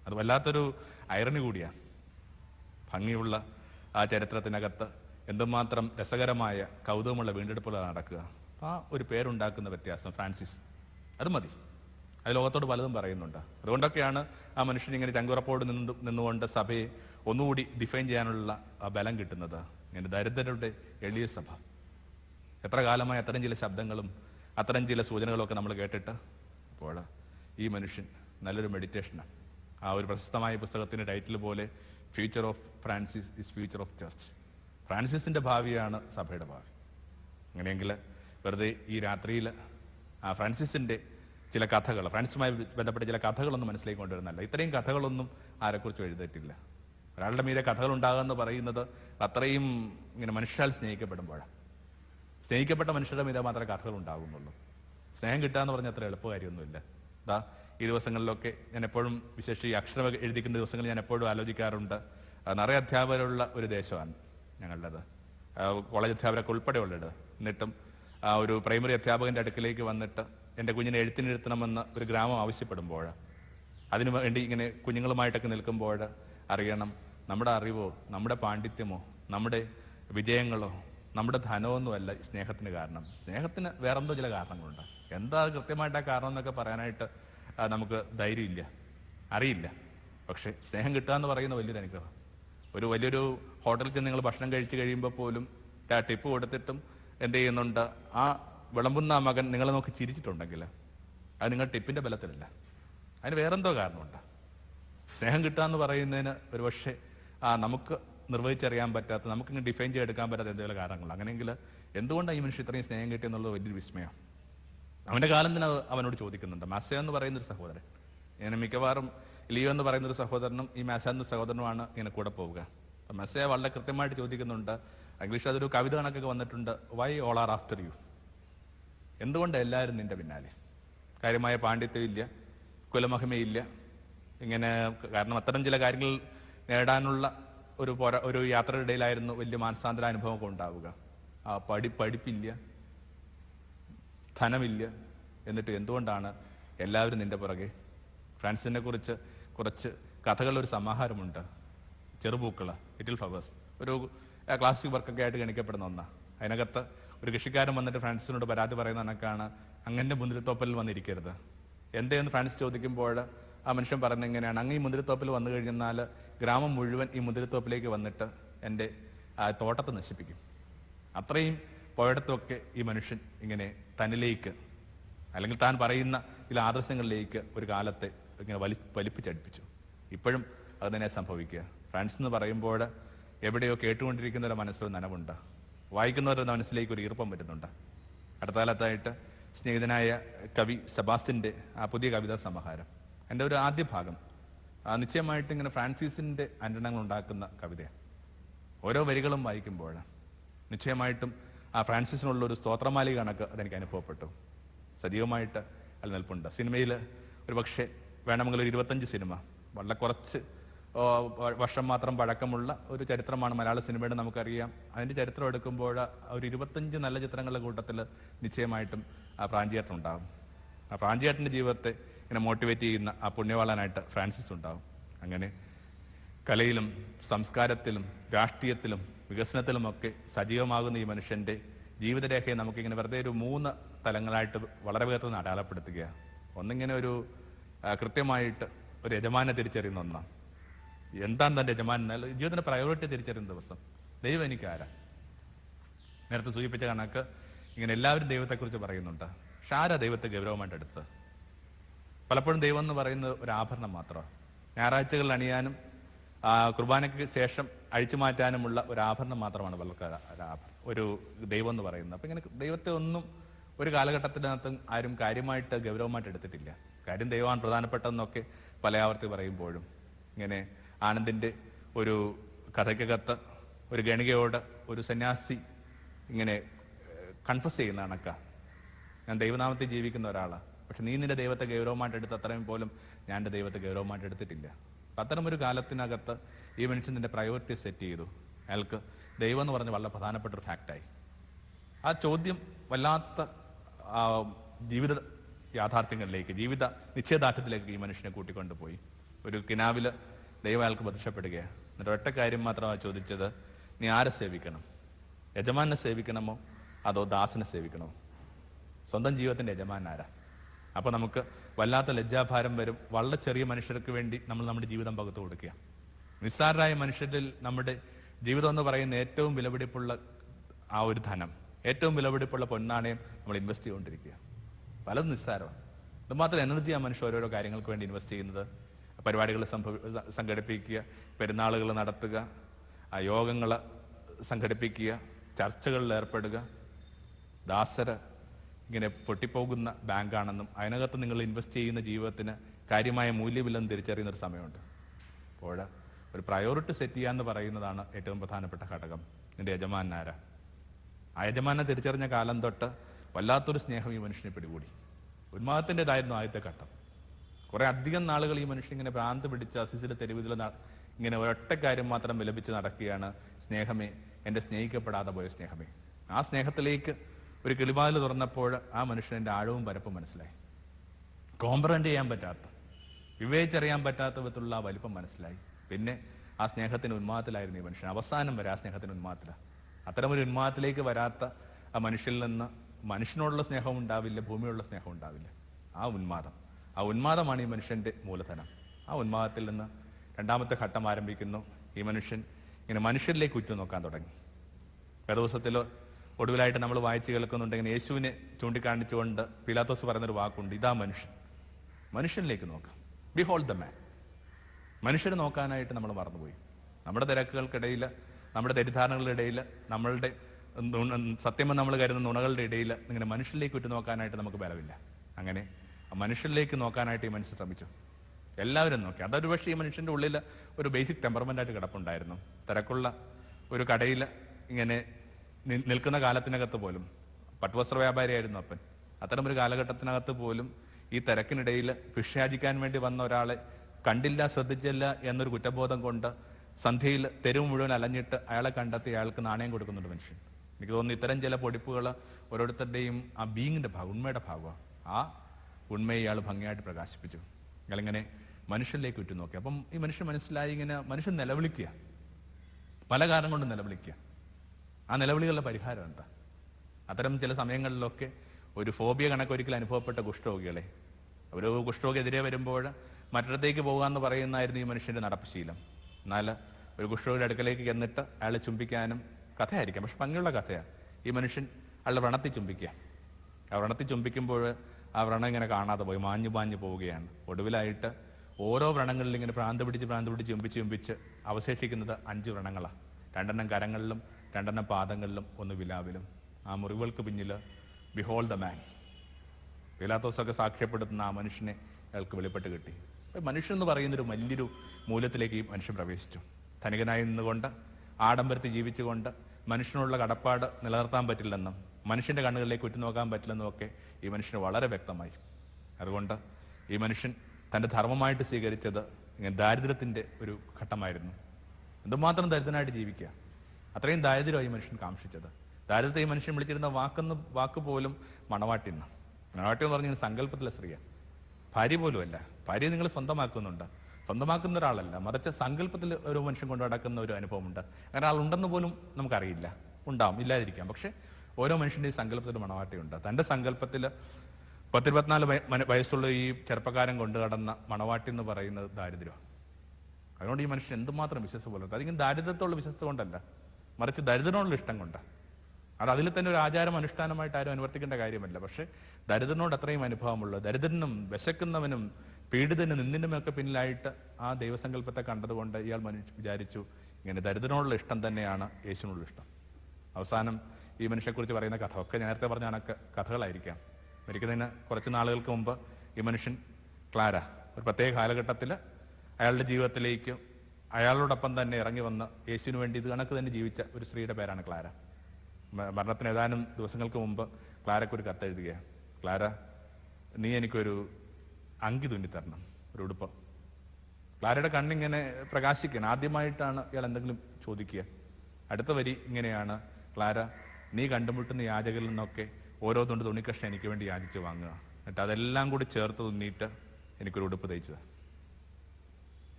അത് വല്ലാത്തൊരു ഐറണി കൂടിയാണ് ഭംഗിയുള്ള ആ ചരിത്രത്തിനകത്ത് എന്തുമാത്രം രസകരമായ കൗതുകമുള്ള വീണ്ടെടുപ്പുകൾ നടക്കുക. ആ ഒരു പേരുണ്ടാക്കുന്ന വ്യത്യാസം ഫ്രാൻസിസ്. അത് മതി. അത് ലോകത്തോട് പലതും പറയുന്നുണ്ട്. അതുകൊണ്ടൊക്കെയാണ് ആ മനുഷ്യൻ ഇങ്ങനെ ചങ്കുറപ്പോട് നിന്ന് നിന്നുകൊണ്ട് സഭയെ ഒന്നുകൂടി ഡിഫൈൻ ചെയ്യാനുള്ള ആ ബലം കിട്ടുന്നത്. ഇങ്ങനെ ദരിദ്രരുടെ എളിയ സഭ. എത്ര കാലമായി അത്തരം ചില ശബ്ദങ്ങളും അത്തരം ചില സൂചനകളും ഒക്കെ നമ്മൾ കേട്ടിട്ട് അപ്പോൾ ഈ മനുഷ്യൻ നല്ലൊരു മെഡിറ്റേഷനാണ് ആ. ഒരു പ്രശസ്തമായ പുസ്തകത്തിന്റെ ടൈറ്റിൽ പോലെ future of Francis is future of church ഫ്രാൻസിസിന്റെ ഭാവിയാണ് സഭയുടെ ഭാവി. അങ്ങനെയെങ്കിൽ വെറുതെ ഈ രാത്രിയിൽ ആ ഫ്രാൻസിസിന്റെ ചില കഥകൾ ഫ്രാൻസുമായി ബന്ധപ്പെട്ട ചില കഥകളൊന്നും മനസ്സിലേക്ക് കൊണ്ടുവരുന്നല്ല ഇത്രയും കഥകളൊന്നും ആരെക്കുറിച്ച് എഴുതിയിട്ടില്ല. ഒരാളുടെ മീതെ കഥകൾ ഉണ്ടാകുമെന്ന് പറയുന്നത് അത്രയും ഇങ്ങനെ മനുഷ്യാൽ സ്നേഹിക്കപ്പെടുമ്പോഴാണ് സ്നേഹിക്കപ്പെട്ട മനുഷ്യരുടെ മീതെ മാത്രമേ കഥകൾ ഉണ്ടാകുന്നുള്ളൂ സ്നേഹം കിട്ടുക എന്ന് പറഞ്ഞാൽ അത്ര എളുപ്പകാര്യമൊന്നുമില്ല. ദാ ഈ ദിവസങ്ങളിലൊക്കെ ഞാൻ എപ്പോഴും വിശേഷിച്ച് ഈ അക്ഷരം എഴുതിക്കുന്ന ദിവസങ്ങളിൽ ഞാൻ എപ്പോഴും ആലോചിക്കാറുണ്ട് നിറയെ അധ്യാപകരുള്ള ഒരു ദേശമാണ് ഞങ്ങളുടേത്. കോളേജ് അധ്യാപകരൊക്കെ ഉൾപ്പെടെ ഉള്ളത് എന്നിട്ടും ആ, ഒരു പ്രൈമറി അധ്യാപകന്റെ അടുക്കിലേക്ക് വന്നിട്ട് എന്റെ കുഞ്ഞിനെ എഴുത്തിനിരുത്തണമെന്ന് ഒരു ഗ്രാമം ആവശ്യപ്പെടുമ്പോൾ അതിനു വേണ്ടി ഇങ്ങനെ കുഞ്ഞുങ്ങളുമായിട്ടൊക്കെ നിൽക്കുമ്പോൾ അറിയണം നമ്മുടെ അറിവോ നമ്മുടെ പാണ്ഡിത്യമോ നമ്മുടെ വിജയങ്ങളോ നമ്മുടെ ധനമൊന്നുമല്ല സ്നേഹത്തിന് കാരണം. സ്നേഹത്തിന് വേറെന്തോ ചില കാരണങ്ങളുണ്ട്. എന്താ കൃത്യമായിട്ട് ആ കാരണം എന്നൊക്കെ പറയാനായിട്ട് നമുക്ക് ധൈര്യമില്ല. അറിയില്ല. പക്ഷേ സ്നേഹം കിട്ടുക എന്ന് പറയുന്ന വലിയൊരു അനുഗ്രഹം. ഒരു വലിയൊരു ഹോട്ടലിൽ ചെന്ന് നിങ്ങൾ ഭക്ഷണം കഴിച്ചു കഴിയുമ്പോൾ പോലും ആ ടിപ്പ് കൊടുത്തിട്ടും എന്ത് ചെയ്യുന്നുണ്ട്? ആ വിളമ്പുന്ന ആ മകൻ നിങ്ങളെ നോക്കി ചിരിച്ചിട്ടുണ്ടെങ്കിൽ അത് നിങ്ങൾ ടിപ്പിന്റെ ബലത്തിലല്ല. അതിന് വേറെന്തോ കാരണമുണ്ട്. സ്നേഹം കിട്ടുക എന്ന് പറയുന്നതിന് ഒരു പക്ഷേ ആ നമുക്ക് നിർവഹിച്ചറിയാൻ പറ്റാത്ത നമുക്കിങ്ങനെ ഡിഫൈൻ ചെയ്തെടുക്കാൻ പറ്റാത്ത എന്തെങ്കിലും കാരണങ്ങൾ. അങ്ങനെയെങ്കിൽ എന്തുകൊണ്ടാണ് ഈ മനുഷ്യൻ ഇത്രയും സ്നേഹം കിട്ടിയെന്നുള്ളത് വലിയൊരു വിസ്മയം. അവന്റെ കാലം തന്നെ അവനോട് ചോദിക്കുന്നുണ്ട്. മാസ എന്ന് പറയുന്ന ഒരു സഹോദരൻ. ഇങ്ങനെ മിക്കവാറും ലിയോ എന്ന് പറയുന്ന ഒരു സഹോദരനും ഈ മാസ എന്ന സഹോദരനുമാണ് ഇങ്ങനെ കൂടെ പോവുക. അപ്പം മെസ്സയെ വളരെ കൃത്യമായിട്ട് ചോദിക്കുന്നുണ്ട്. ഇംഗ്ലീഷ് അതൊരു കവിത കണക്കൊക്കെ വന്നിട്ടുണ്ട്. Why all are after you എന്തുകൊണ്ട് എല്ലാവരും നിന്റെ പിന്നാലെ? കാര്യമായ പാണ്ഡിത്യമില്ല കുലമഹിമയില്ല ഇങ്ങനെ കാരണം അത്തരം ചില കാര്യങ്ങൾ നേടാനുള്ള ഒരു പോരാ ഒരു യാത്രയുടെ ഇടയിലായിരുന്നു വലിയ മാനസാന്തര അനുഭവമൊക്കെ ഉണ്ടാവുക. ആ പഠി പഠിപ്പില്ല. ധനമില്ല. എന്നിട്ട് എന്തുകൊണ്ടാണ് എല്ലാവരും നിന്റെ പുറകെ? ഫ്രാൻസിനെ കുറിച്ച് കുറച്ച് കഥകളൊരു സമാഹാരമുണ്ട്. ചെറുപൂക്കൾ ലിറ്റിൽ ഫ്ലവേഴ്സ് ഒരു ക്ലാസിക് വർക്കൊക്കെ ആയിട്ട് ഗണിക്കപ്പെടുന്ന ഒന്നാണ് അതിനകത്ത് ഒരു കൃഷിക്കാരൻ വന്നിട്ട് ഫ്രാൻസിനോട് പരാതി പറയുന്ന കണക്കാണ് അങ്ങനെ മുന്തിരിത്തോപ്പലിൽ വന്നിരിക്കരുത്. എന്തേന്ന് ഫ്രാൻസ് ചോദിക്കുമ്പോൾ ആ മനുഷ്യൻ പറയുന്നത് എങ്ങനെയാണ് അങ്ങ് ഈ മുന്തിരിത്തോപ്പിൽ വന്നു കഴിഞ്ഞാൽ ഗ്രാമം മുഴുവൻ ഈ മുന്തിരിത്തോപ്പിലേക്ക് വന്നിട്ട് എന്റെ തോട്ടത്തെ നശിപ്പിക്കും. അത്രയും പോയിടത്തൊക്കെ ഈ മനുഷ്യൻ ഇങ്ങനെ തന്നിലേക്ക് അല്ലെങ്കിൽ താൻ പറയുന്ന ചില ആദർശങ്ങളിലേക്ക് ഒരു കാലത്തെ ഇങ്ങനെ വലി വലിപ്പിച്ചടിപ്പിച്ചു. ഇപ്പോഴും അത് തന്നെ സംഭവിക്കുക. ഫ്രാൻസ് എന്ന് പറയുമ്പോൾ എവിടെയോ കേട്ടുകൊണ്ടിരിക്കുന്നവരുടെ മനസ്സിലൊരു നനവുണ്ട്. വായിക്കുന്നവരുടെ മനസ്സിലേക്ക് ഒരു ഈർപ്പം വരുന്നുണ്ട്. അടുത്ത കാലത്തായിട്ട് സ്നേഹിതനായ കവി സെബാസ്റ്റിന്റെ ആ പുതിയ കവിതാ സമാഹാരം. എന്റെ ഒരു ആദ്യ ഭാഗം. നിശ്ചയമായിട്ട് ഇങ്ങനെ ഫ്രാൻസിസിന്റെ അനുരണങ്ങൾ ഉണ്ടാക്കുന്ന കവിതയാണ്. ഓരോ വരികളും വായിക്കുമ്പോൾ നിശ്ചയമായിട്ടും ആ ഫ്രാൻസിസിനുള്ള ഒരു സ്തോത്രമാലിക കണക്ക് അതെനിക്ക് അനുഭവപ്പെട്ടു. സജീവമായിട്ട് അതിൽ നിൽപ്പുണ്ട് സിനിമയിൽ ഒരു പക്ഷേ വേണമെങ്കിൽ ഒരു ഇരുപത്തഞ്ച് സിനിമ. വളരെ കുറച്ച് വർഷം മാത്രം പഴക്കമുള്ള ഒരു ചരിത്രമാണ് മലയാള സിനിമയുടെ നമുക്കറിയാം. അതിന്റെ ചരിത്രം എടുക്കുമ്പോൾ ഒരു ഇരുപത്തഞ്ച് നല്ല ചിത്രങ്ങളുടെ കൂട്ടത്തിൽ നിശ്ചയമായിട്ടും ആ പ്രാഞ്ചിയേട്ടൻ ഉണ്ടാകും ആ പ്രാഞ്ചിയേട്ടന്റെ ജീവിതത്തെ ഇങ്ങനെ മോട്ടിവേറ്റ് ചെയ്യുന്ന ആ പുണ്യവാളനായിട്ട് ഫ്രാൻസിസ് ഉണ്ടാകും അങ്ങനെ കലയിലും സംസ്കാരത്തിലും രാഷ്ട്രീയത്തിലും വികസനത്തിലുമൊക്കെ സജീവമാകുന്ന ഈ മനുഷ്യന്റെ ജീവിതരേഖയെ നമുക്കിങ്ങനെ വെറുതെ ഒരു മൂന്ന് തലങ്ങളായിട്ട് വളരെ വേഗത്തിൽ നിന്ന് അടയാളപ്പെടുത്തുകയാണ് ഒന്നിങ്ങനെ ഒരു കൃത്യമായിട്ട് ഒരു യജമാനെ തിരിച്ചറിയുന്ന ഒന്നാണ് എന്താണ് തന്റെ യജമാൻ? ജീവിതത്തിന്റെ പ്രയോറിറ്റി തിരിച്ചറിയുന്ന ദിവസം. ദൈവം എനിക്ക് ആരാ നേരത്തെ സൂചിപ്പിച്ച കണക്ക് ഇങ്ങനെ എല്ലാവരും ദൈവത്തെക്കുറിച്ച് പറയുന്നുണ്ട്. പക്ഷെ ആരാ ദൈവത്തെ ഗൗരവമായിട്ട് എടുത്തത്? പലപ്പോഴും ദൈവം എന്ന് പറയുന്നത് ഒരു ആഭരണം മാത്രമാണ്. ഞായറാഴ്ചകളിൽ അണിയാനും കുർബാനയ്ക്ക് ശേഷം അഴിച്ചു മാറ്റാനുമുള്ള ഒരു ആഭരണം മാത്രമാണ് പലർക്ക് ഒരു ദൈവം എന്ന് പറയുന്നത്. അപ്പൊ ഇങ്ങനെ ദൈവത്തെ ഒന്നും ഒരു കാലഘട്ടത്തിനകത്തും ആരും കാര്യമായിട്ട് ഗൗരവമായിട്ട് എടുത്തിട്ടില്ല. കാര്യം ദൈവമാണ് പ്രധാനപ്പെട്ടതെന്നൊക്കെ പല ആവർത്തി പറയുമ്പോഴും ഇങ്ങനെ ആനന്ദിന്റെ ഒരു കഥയ്ക്കകത്ത് ഒരു ഗണികയോട് ഒരു സന്യാസി ഇങ്ങനെ കൺഫസ് ചെയ്യുന്ന അണക്ക ഞാൻ ദൈവനാമത്തിൽ ജീവിക്കുന്ന ഒരാളാണ് പക്ഷെ നീ നിന്റെ ദൈവത്തെ ഗൗരവമായിട്ട് എടുത്ത് അത്രയും പോലും ഞാൻ എന്റെ ദൈവത്തെ ഗൗരവമായിട്ട് എടുത്തിട്ടില്ല. അപ്പൊ അത്തരം ഒരു കാലത്തിനകത്ത് ഈ മനുഷ്യൻ തന്റെ പ്രയോറിറ്റി സെറ്റ് ചെയ്തു. അയാൾക്ക് ദൈവം എന്ന് പറഞ്ഞ വളരെ പ്രധാനപ്പെട്ട ഒരു ഫാക്റ്റായി ആ ചോദ്യം വല്ലാത്ത ജീവിത യാഥാർത്ഥ്യങ്ങളിലേക്ക് ജീവിത നിശ്ചയദാർഢ്യത്തിലേക്ക് ഈ മനുഷ്യനെ കൂട്ടിക്കൊണ്ടുപോയി. ഒരു കിനാവിൽ ദൈവം അയാൾക്ക് പ്രത്യക്ഷപ്പെടുകയാണ് എന്നിട്ട് ഒറ്റ കാര്യം മാത്രമാണ് ചോദിച്ചത് നീ ആരെ സേവിക്കണം? യജമാനെ സേവിക്കണമോ? അതോ ദാസനെ സേവിക്കണമോ? സ്വന്തം ജീവിതത്തിന്റെ യജമാൻ അപ്പൊ നമുക്ക് വല്ലാത്ത ലജ്ജാഭാരം വരും. വളരെ ചെറിയ മനുഷ്യർക്ക് വേണ്ടി നമ്മൾ നമ്മുടെ ജീവിതം പകുത്തു കൊടുക്കുക. നിസ്സാരരായ മനുഷ്യരിൽ നമ്മുടെ ജീവിതം എന്ന് പറയുന്ന ഏറ്റവും വിലപിടിപ്പുള്ള ആ ഒരു ധനം ഏറ്റവും വിലപിടിപ്പുള്ള പൊന്നാണയം നമ്മൾ ഇൻവെസ്റ്റ് ചെയ്തുകൊണ്ടിരിക്കുക. പലതും നിസ്സാരമാണ്. അതുമാത്രം എനർജി ആ മനുഷ്യർ ഓരോരോ കാര്യങ്ങൾക്ക് വേണ്ടി ഇൻവെസ്റ്റ് ചെയ്യുന്നത്. പരിപാടികൾ സംഭവ സംഘടിപ്പിക്കുക പെരുന്നാളുകൾ നടത്തുക ആ യോഗങ്ങൾ സംഘടിപ്പിക്കുക ചർച്ചകളിൽ ഏർപ്പെടുക ദാസര ഇങ്ങനെ പൊട്ടിപ്പോകുന്ന ബാങ്കാണെന്നും അതിനകത്ത് നിങ്ങൾ ഇൻവെസ്റ്റ് ചെയ്യുന്ന ജീവിതത്തിന് കാര്യമായ മൂല്യമില്ലെന്ന് തിരിച്ചറിയുന്ന ഒരു സമയമുണ്ട്. അപ്പോൾ ഒരു പ്രയോറിറ്റി സെറ്റ് ചെയ്യുക എന്ന് പറയുന്നതാണ് ഏറ്റവും പ്രധാനപ്പെട്ട ഘടകം. നിന്റെ യജമാനാര ആ യജമാനെ തിരിച്ചറിഞ്ഞ കാലം തൊട്ട് വല്ലാത്തൊരു സ്നേഹം ഈ മനുഷ്യനെ പിടികൂടി. ഉന്മാദത്തിന്റെതായിരുന്നു ആദ്യത്തെ ഘട്ടം. കുറെ അധികം നാളുകൾ ഈ മനുഷ്യൻ ഇങ്ങനെ ഭ്രാന്ത് പിടിച്ച് അസിസിലെ തെരുവിതിൽ ഇങ്ങനെ ഒരൊറ്റ കാര്യം മാത്രം വിലപിച്ച് നടക്കുകയാണ്. സ്നേഹമേ എന്റെ സ്നേഹിക്കപ്പെടാതെ പോയ സ്നേഹമേ. ആ സ്നേഹത്തിലേക്ക് ഒരു കിളിവാതിൽ തുറന്നപ്പോൾ ആ മനുഷ്യന്റെ ആഴവും പരപ്പും മനസ്സിലായി. കോംപ്രഹെൻഡ് ചെയ്യാൻ പറ്റാത്ത വിവേചിച്ചറിയാൻ പറ്റാത്ത വിധത്തിലുള്ള ആ വലിപ്പം മനസ്സിലായി. പിന്നെ ആ സ്നേഹത്തിന് ഉന്മാദത്തിലായിരുന്നു ഈ മനുഷ്യൻ. അവസാനം വരെ ആ സ്നേഹത്തിന് ഉന്മാദത്തിലാണ് അത്തരമൊരു ഉന്മാദത്തിലേക്ക് വരാത്ത ആ മനുഷ്യനിൽ നിന്ന് മനുഷ്യനോടുള്ള സ്നേഹവും ഉണ്ടാവില്ല ഭൂമിയോടുള്ള സ്നേഹവും ഉണ്ടാവില്ല. ആ ഉന്മാദം. ആ ഉന്മാദമാണ് ഈ മനുഷ്യന്റെ മൂലധനം. ആ ഉന്മാദത്തിൽ നിന്ന് രണ്ടാമത്തെ ഘട്ടം ആരംഭിക്കുന്നു. ഈ മനുഷ്യൻ ഇങ്ങനെ മനുഷ്യരിലേക്ക് ഉറ്റുനോക്കാൻ തുടങ്ങി. വേദവസത്തിലോ ഒടുവിലായിട്ട് നമ്മൾ വായിച്ചു കേൾക്കുന്നുണ്ടെങ്കിൽ യേശുവിനെ ചൂണ്ടിക്കാണിച്ചുകൊണ്ട് പിലാത്തോസ് പറയുന്നൊരു വാക്കുണ്ട് ഇതാ മനുഷ്യൻ. മനുഷ്യനിലേക്ക് നോക്കാം. ബിഹോൾഡ് ദ മാൻ മനുഷ്യരെ നോക്കാനായിട്ട് നമ്മൾ മറന്നുപോയി. നമ്മുടെ തിരക്കുകൾക്കിടയിൽ നമ്മുടെ തെറ്റിദ്ധാരണകളുടെ ഇടയിൽ നമ്മളുടെ സത്യമെന്ന് നമ്മൾ കരുതുന്ന നുണകളുടെ ഇടയിൽ ഇങ്ങനെ മനുഷ്യരിലേക്ക് വിട്ടു നോക്കാനായിട്ട് നമുക്ക് ബലമില്ല. അങ്ങനെ മനുഷ്യരിലേക്ക് നോക്കാനായിട്ട് ഈ മനുഷ്യൻ ശ്രമിച്ചു. എല്ലാവരും നോക്കി. അതൊരു പക്ഷേ ഈ മനുഷ്യന്റെ ഉള്ളിൽ ഒരു ബേസിക് ടെമ്പർമെന്റായിട്ട് കിടപ്പുണ്ടായിരുന്നു. തിരക്കുള്ള ഒരു കടയിൽ ഇങ്ങനെ നിൽക്കുന്ന കാലത്തിനകത്ത് പോലും പട്ടുവസ്ത്ര വ്യാപാരിയായിരുന്നു അപ്പൻ. അത്തരം ഒരു കാലഘട്ടത്തിനകത്ത് പോലും ഈ തിരക്കിനിടയിൽ ഭിക്ഷയാചിക്കാൻ വേണ്ടി വന്ന ഒരാളെ കണ്ടില്ല ശ്രദ്ധിച്ചില്ല എന്നൊരു കുറ്റബോധം കൊണ്ട് സന്ധ്യയിൽ തെരുവ് മുഴുവൻ അലഞ്ഞിട്ട് അയാളെ കണ്ടെത്തി അയാൾക്ക് നാണയം കൊടുക്കുന്നുണ്ട് മനുഷ്യൻ. എനിക്ക് തോന്നുന്നു ഇത്തരം ചില പൊടിപ്പുകൾ ഓരോരുത്തരുടെയും ആ ബീങ്ങിന്റെ ഭാഗം ഉണ്മയുടെ ഭാഗമാണ്. ആ ഉണ്മയെ ഇയാൾ ഭംഗിയായിട്ട് പ്രകാശിപ്പിച്ചു. ഇയാളിങ്ങനെ മനുഷ്യരിലേക്ക് ഉറ്റുനോക്കി. നോക്കി അപ്പം ഈ മനുഷ്യൻ മനസ്സിലായി ഇങ്ങനെ മനുഷ്യൻ നിലവിളിക്കുക. പല കാരണം കൊണ്ട് നിലവിളിക്കുക. ആ നിലവിളികളുടെ പരിഹാരം എന്താ അത്തരം ചില സമയങ്ങളിലൊക്കെ ഒരു ഫോബിയ കണക്ക് ഒരിക്കലും അനുഭവപ്പെട്ട കുഷ്ഠരോഗികളെ. ഒരു കുഷ്ഠരോഗിയെതിരെ വരുമ്പോൾ മറ്റിടത്തേക്ക് പോകുക എന്ന് പറയുന്നതായിരുന്നു ഈ മനുഷ്യന്റെ നടപ്പ് ശീലം എന്നാൽ ഒരു കുഷ്ഠരോഗിയുടെ അടുക്കലേക്ക് ചെന്നിട്ട് അയാളെ ചുംബിക്കാനും കഥയായിരിക്കാം. പക്ഷെ ഭംഗിയുള്ള കഥയാണ് ഈ മനുഷ്യൻ അയാളുടെ വ്രണത്തിൽ ചുംബിക്കുക. ആ വ്രണത്തിൽ ചുംബിക്കുമ്പോൾ ആ വ്രണം ഇങ്ങനെ കാണാതെ പോയി മാഞ്ഞു മാഞ്ഞു പോവുകയാണ്. ഒടുവിലായിട്ട് ഓരോ വ്രണങ്ങളിലും ഇങ്ങനെ ഭ്രാന്ത് പിടിച്ച് ഭ്രാന്ത് പിടിച്ച് ചുംബിച്ച് ചുംബിച്ച് അവശേഷിക്കുന്നത് അഞ്ച് വ്രണങ്ങളാണ് രണ്ടെണ്ണം കരങ്ങളിലും രണ്ടെണ്ണം പാദങ്ങളിലും ഒന്ന് വിലാവിലും. ആ മുറിവുകൾക്ക് പിന്നിൽ ബിഹോൾ ദ മാൻ പിലാത്തോസൊക്കെ സാക്ഷ്യപ്പെടുത്തുന്ന ആ മനുഷ്യനെ അയാൾക്ക് വെളിപ്പെട്ട് കിട്ടി. മനുഷ്യൻ എന്ന് പറയുന്നൊരു വലിയൊരു മൂല്യത്തിലേക്ക് ഈ മനുഷ്യൻ പ്രവേശിച്ചു. ധനികനായി നിന്നുകൊണ്ട് ആഡംബരത്തിൽ ജീവിച്ചുകൊണ്ട് മനുഷ്യനുള്ള കടപ്പാട് നിലനിർത്താൻ പറ്റില്ലെന്നും മനുഷ്യന്റെ കണ്ണുകളിലേക്ക് ഉറ്റുനോക്കാൻ പറ്റില്ലെന്നും ഒക്കെ ഈ മനുഷ്യന് വളരെ വ്യക്തമായി. അതുകൊണ്ട് ഈ മനുഷ്യൻ തന്റെ ധർമ്മമായിട്ട് സ്വീകരിച്ചത് ഇങ്ങനെ ദാരിദ്ര്യത്തിന്റെ ഒരു ഘട്ടമായിരുന്നു. എന്തുമാത്രം ദരിദ്രനായിട്ട് ജീവിക്കുക? അത്രയും ദാരിദ്ര്യമായി ഈ മനുഷ്യൻ കാംക്ഷിച്ചത്. ദാരിദ്ര്യത്തെ ഈ മനുഷ്യൻ വിളിച്ചിരുന്ന വാക്കെന്ന് വാക്ക് പോലും മണവാട്ടിന്ന്. മണവാട്ടി എന്ന് പറഞ്ഞാൽ സങ്കല്പത്തിലെ സ്ത്രീയ. ഭാര്യ പോലും അല്ല. ഭാര്യ നിങ്ങൾ സ്വന്തമാക്കുന്നുണ്ട്. സ്വന്തമാക്കുന്ന ഒരാളല്ല. മറിച്ച് സങ്കല്പത്തിൽ ഒരു മനുഷ്യൻ കൊണ്ട് നടക്കുന്ന ഒരു അനുഭവമുണ്ട്. അങ്ങനെ ആളുണ്ടെന്ന് പോലും നമുക്കറിയില്ല. ഉണ്ടാവും ഇല്ലാതിരിക്കാം. പക്ഷെ ഓരോ മനുഷ്യന്റെയും സങ്കല്പത്തിൽ മണവാട്ടിയുണ്ട്. തന്റെ സങ്കല്പത്തിൽ പത്തിരുപത്തിനാല് വയ- വയസ്സുള്ള ഈ ചെറുപ്പക്കാരൻ കൊണ്ടു കടന്ന മണവാട്ടി എന്ന് പറയുന്നത് ദാരിദ്ര്യമാണ്. അതുകൊണ്ട് ഈ മനുഷ്യൻ എന്തുമാത്രം വിശ്വസ പുലർത്തും അതിങ്ങനെ ദാരിദ്ര്യത്തോടുള്ള വിശ്വസിച്ചുകൊണ്ടല്ല കൊണ്ടല്ല. മറിച്ച് ദരിദ്രനോടുള്ള ഇഷ്ടം കൊണ്ട്. അത് അതിൽ തന്നെ ഒരു ആചാരം അനുഷ്ഠാനമായിട്ട് ആരും അനുവർത്തിക്കേണ്ട കാര്യമല്ല. പക്ഷെ ദരിദ്രനോട് അത്രയും അനുഭവമുള്ളത് ദരിദ്രനും വിശക്കുന്നവനും പീഡിതനും നിന്ദിനുമൊക്കെ പിന്നിലായിട്ട് ആ ദൈവസങ്കല്പത്തെ കണ്ടതുകൊണ്ട് ഇയാൾ മനുഷ്യ വിചാരിച്ചു ഇങ്ങനെ ദരിദ്രനോടുള്ള ഇഷ്ടം തന്നെയാണ് യേശുവിനുള്ള ഇഷ്ടം. അവസാനം ഈ മനുഷ്യനെക്കുറിച്ച് പറയുന്ന കഥ ഒക്കെ നേരത്തെ പറഞ്ഞ കണക്ക് കഥകളായിരിക്കാം. മരിക്കുന്നതിന് കുറച്ച് നാളുകൾക്ക് മുമ്പ് ഈ മനുഷ്യൻ ക്ലാര ഒരു പ്രത്യേക കാലഘട്ടത്തിൽ അയാളുടെ ജീവിതത്തിലേക്ക് അയാളോടൊപ്പം തന്നെ ഇറങ്ങി വന്ന് യേശുവിന് വേണ്ടി ഇത് കണക്ക് തന്നെ ജീവിച്ച ഒരു സ്ത്രീയുടെ പേരാണ് ക്ലാര. മരണത്തിന് ഏതാനും ദിവസങ്ങൾക്ക് മുമ്പ് ക്ലാരയ്ക്ക് ഒരു കത്തെഴുതുക ക്ലാര നീ എനിക്കൊരു അങ്കി തുന്നിത്തരണം ഒരു ഉടുപ്പ്. ക്ലാരയുടെ കണ്ണിങ്ങനെ പ്രകാശിക്കണം ആദ്യമായിട്ടാണ് ഇയാൾ എന്തെങ്കിലും ചോദിക്കുക. അടുത്ത വരി ഇങ്ങനെയാണ്. ക്ലാര നീ കണ്ടുമുട്ടുന്ന യാചകരിൽ നിന്നൊക്കെ ഓരോ തുണ്ട് തുണിക്കഷ്ണം എനിക്ക് വേണ്ടി യാചിച്ച് വാങ്ങുക. എന്നിട്ട് അതെല്ലാം കൂടി ചേർത്ത് തുന്നിയിട്ട് എനിക്കൊരു ഉടുപ്പ് തയ്ച്ചത്.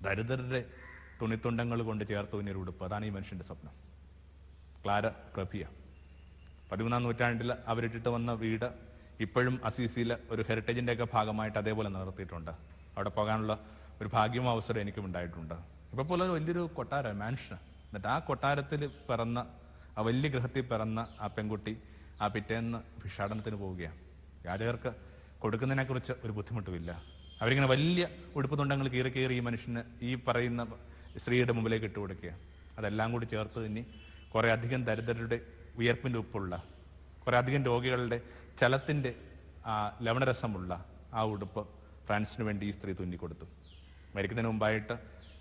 ദരിദ്രരുടെ തുണിത്തുണ്ടങ്ങൾ കൊണ്ട് ചേർത്ത് തുന്നിയൊരു ഉടുപ്പ്. അതാണ് ഈ മനുഷ്യന്റെ സ്വപ്നം. ക്ലാര പ്രഭിയ. പതിമൂന്നാം നൂറ്റാണ്ടിൽ അവരിട്ടിട്ട് വന്ന വീട് ഇപ്പോഴും അസീസിയിലെ ഒരു ഹെറിറ്റേജിന്റെ ഒക്കെ ഭാഗമായിട്ട് അതേപോലെ നിലനിർത്തിയിട്ടുണ്ട്. അവിടെ പോകാനുള്ള ഒരു ഭാഗ്യം അവസരം എനിക്കും ഉണ്ടായിട്ടുണ്ട്. ഇപ്പൊ പോലെ വലിയൊരു കൊട്ടാരം മാൻഷൻ എന്നിട്ട് ആ കൊട്ടാരത്തിൽ പിറന്ന ആ വലിയ ഗൃഹത്തിൽ പിറന്ന ആ പെൺകുട്ടി ആ പിറ്റേന്ന് ഭിക്ഷാടനത്തിന് പോവുകയാണ്. യാചകർക്ക് കൊടുക്കുന്നതിനെ കുറിച്ച് ഒരു ബുദ്ധിമുട്ടുമില്ല. അവരിങ്ങനെ വലിയ ഉടുപ്പ് തുണ്ടങ്ങൾ കീറി കീറി ഈ മനുഷ്യന് ഈ പറയുന്ന സ്ത്രീയുടെ മുമ്പിലേക്ക് ഇട്ട് കൊടുക്കുക. അതെല്ലാം കൂടി ചേർത്ത് തന്നെ കുറേ അധികം ദരിദ്രരുടെ വിയർപ്പിന്റെ ഉപ്പുള്ള കുറേ അധികം രോഗികളുടെ ചലത്തിന്റെ ആ ലവണരസമുള്ള ആ ഉടുപ്പ് ഫ്രാൻസിന് വേണ്ടി ഈ സ്ത്രീ തുന്നിക്കൊടുത്തു മരിക്കുന്നതിന് മുമ്പായിട്ട്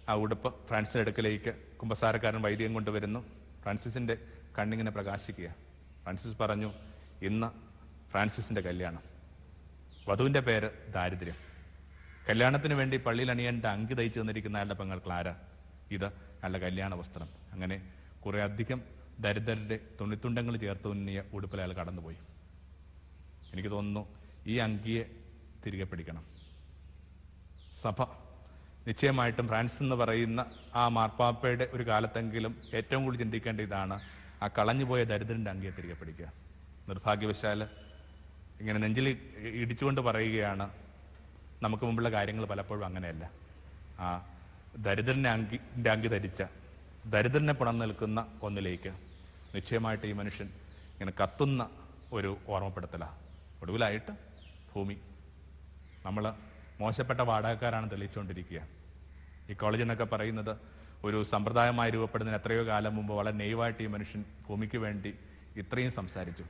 ആ ഉടുപ്പ് ഫ്രാൻസിന്റെ അടുക്കലേക്ക് കുമ്പസാരക്കാരൻ വൈദ്യം കൊണ്ടുവരുന്നു. ഫ്രാൻസിസിന്റെ കണ്ണിങ്ങനെ പ്രകാശിക്കുക. ഫ്രാൻസിസ് പറഞ്ഞു ഇന്ന് ഫ്രാൻസിസിന്റെ കല്യാണം. വധുവിന്റെ പേര് ദാരിദ്ര്യം. കല്യാണത്തിന് വേണ്ടി പള്ളിയിൽ അണിയേണ്ട അങ്കി തയ്ച്ചു തന്നിരിക്കുന്ന അയാളുടെ പെങ്ങൾ ക്ലാര. ഇത് അയാളുടെ കല്യാണ വസ്ത്രം. അങ്ങനെ കുറേ അധികം ദരിദ്രരുടെ തുണിത്തുണ്ടങ്ങൾ ചേർത്ത് ഉന്നിയ ഉടുപ്പിൽ അയാൾ കടന്നുപോയി. എനിക്ക് തോന്നുന്നു ഈ അങ്കിയെ തിരികെ പിടിക്കണം. സഭ നിശ്ചയമായിട്ടും ഫ്രാൻസ് എന്ന് പറയുന്ന ആ മാർപ്പാപ്പയുടെ ഒരു കാലത്തെങ്കിലും ഏറ്റവും കൂടുതൽ ചിന്തിക്കേണ്ട ഇതാണ് ആ കളഞ്ഞുപോയ ദരിദ്രന്റെ അങ്കിയെ തിരികെ പിടിക്കുക. നിർഭാഗ്യവശാൽ ഇങ്ങനെ നെഞ്ചിൽ ഇടിച്ചുകൊണ്ട് പറയുകയാണ്. നമുക്ക് മുമ്പുള്ള കാര്യങ്ങൾ പലപ്പോഴും അങ്ങനെയല്ല. ആ ദരിദ്രനെ അങ്കി അങ്കി ധരിച്ച ദരിദ്രനെ പണം നിൽക്കുന്ന ഒന്നിലേക്ക് നിശ്ചയമായിട്ട് ഈ മനുഷ്യൻ ഇങ്ങനെ കത്തുന്ന ഒരു ഓർമ്മപ്പെടുത്തലാണ് ഒടുവിലായിട്ട് ഭൂമി. നമ്മൾ മോശപ്പെട്ട വാടകക്കാരാണ് തെളിയിച്ചുകൊണ്ടിരിക്കുക. ഈ കോളേജ് എന്നൊക്കെ പറയുന്നത് ഒരു സമ്പ്രദായമായി രൂപപ്പെടുന്നതിന് എത്രയോ കാലം മുമ്പ് വളരെ നെയ്വായിട്ട് ഈ മനുഷ്യൻ ഭൂമിക്ക് വേണ്ടി ഇത്രയും സംസാരിച്ചു.